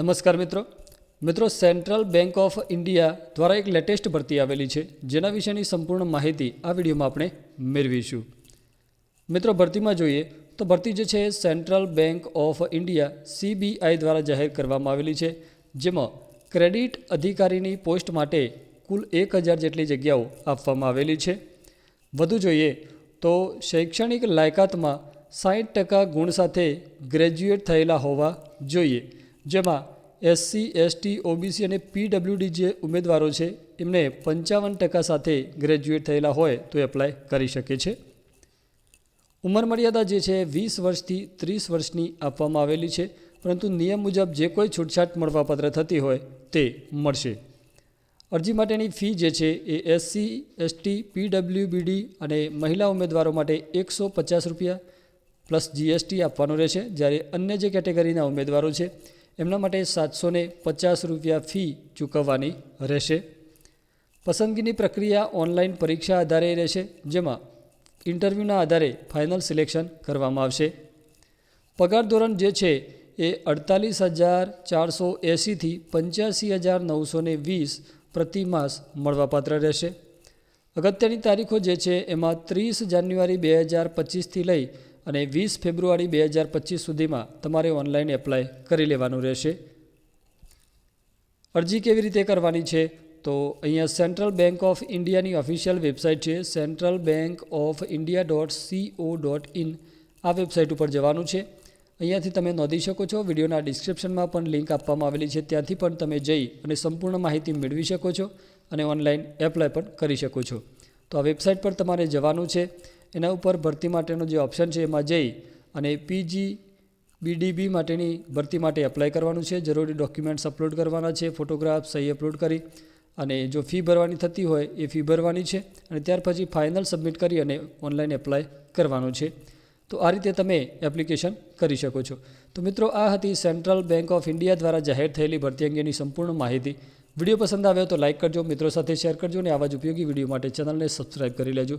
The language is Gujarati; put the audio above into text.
નમસ્કાર મિત્રો. મિત્રો, સેન્ટ્રલ બેંક ઓફ ઇન્ડિયા દ્વારા એક લેટેસ્ટ ભરતી આવેલી છે, જેના વિશેની સંપૂર્ણ માહિતી આ વિડીયોમાં આપણે મેળવીશું. મિત્રો, ભરતીમાં જોઈએ તો ભરતી જે છે, Central Bank of India CBI દ્વારા જાહેર કરવામાં આવેલી છે, જેમાં ક્રેડિટ અધિકારીની પોસ્ટ માટે કુલ એક હજાર જેટલી જગ્યાઓ આપવામાં આવેલી છે. વધુ જોઈએ તો શૈક્ષણિક લાયકાતમાં સાઠ ટકા ગુણ સાથે ગ્રેજ્યુએટ થયેલા હોવા જોઈએ. જેમાં એસસી એસટી ઓબીસી અને પીડબ્લ્યુડી જે ઉમેદવારો છે, એમને પંચાવન ટકા સાથે ગ્રેજ્યુએટ થયેલા હોય તો એપ્લાય કરી શકે છે. ઉંમર મર્યાદા જે છે, વીસ વર્ષથી ત્રીસ વર્ષની આપવામાં આવેલી છે, પરંતુ નિયમ મુજબ જે કોઈ છૂટછાટ મળવાપાત્ર થતી હોય તે મળશે. અરજી માટેની ફી જે છે, એ એસસી એસટી પીડબ્લ્યુબીડી અને મહિલા ઉમેદવારો માટે એકસો પચાસ રૂપિયા, પ્લસ જીએસટી આપવાનો રહેશે, જ્યારે અન્ય જે કેટેગરીના ઉમેદવારો છે એમના માટે સાતસો પચાસ રૂપિયા ફી ચૂકવવાની રહેશે. પસંદગીની પ્રક્રિયા ઓનલાઈન પરીક્ષા આધારે રહેશે, જેમાં ઇન્ટરવ્યૂના આધારે ફાઇનલ સિલેક્શન કરવામાં આવશે. પગાર ધોરણ જે છે એ અડતાલીસ હજાર ચારસો એંસીથી પંચ્યાસી હજાર નવસો ને વીસ પ્રતિ માસ મળવાપાત્ર રહેશે. અગત્યની તારીખો જે છે એમાં ત્રીસ જાન્યુઆરી બે હજાર પચીસથી લઈ અને વીસ ફેબ્રુઆરી બે હજાર પચીસ સુધીમાં તમારે ઓનલાઈન એપ્લાય કરી લેવાનું રહેશે. અરજી કેવી રીતે કરવાની છે? તો અહીંયા સેન્ટ્રલ બેંક ઓફ ઇન્ડિયાની ઓફિશિયલ વેબસાઇટ છે, Central Bank of India dot C O dot in. આ વેબસાઇટ ઉપર જવાનું છે. અહીંયાથી તમે નોંધી શકો છો, વિડીયોના ડિસ્ક્રિપ્શનમાં પણ લિંક આપવામાં આવેલી છે. ત્યાંથી પણ તમે જઈ અને સંપૂર્ણ માહિતી મેળવી શકો છો અને ઓનલાઈન એપ્લાય પણ કરી શકો છો. તો આ વેબસાઇટ પર તમારે જવાનું છે. એના ઉપર ભરતી માટેનો જે ઓપ્શન છે એમાં જઈ અને પીજી બીડીબી માટેની ભરતી માટે એપ્લાય કરવાનું છે. જરૂરી ડોક્યુમેન્ટ્સ અપલોડ કરવાના છે. ફોટોગ્રાફ સહી અપલોડ કરી અને જો ફી ભરવાની થતી હોય એ ફી ભરવાની છે અને ત્યાર પછી ફાઇનલ સબમિટ કરી અને ઓનલાઈન એપ્લાય કરવાનું છે. તો આ રીતે તમે એપ્લિકેશન કરી શકો છો. તો મિત્રો, આ હતી સેન્ટ્રલ બેંક ઓફ ઇન્ડિયા દ્વારા જાહેર થયેલી ભરતી અંગેની સંપૂર્ણ માહિતી. વીડિયો પસંદ આવ્યો તો લાઇક કરજો, મિત્રો સાથે શેર કરજો અને આવા જ ઉપયોગી વીડિયો માટે ચેનલને સબસ્ક્રાઇબ કરી લેજો.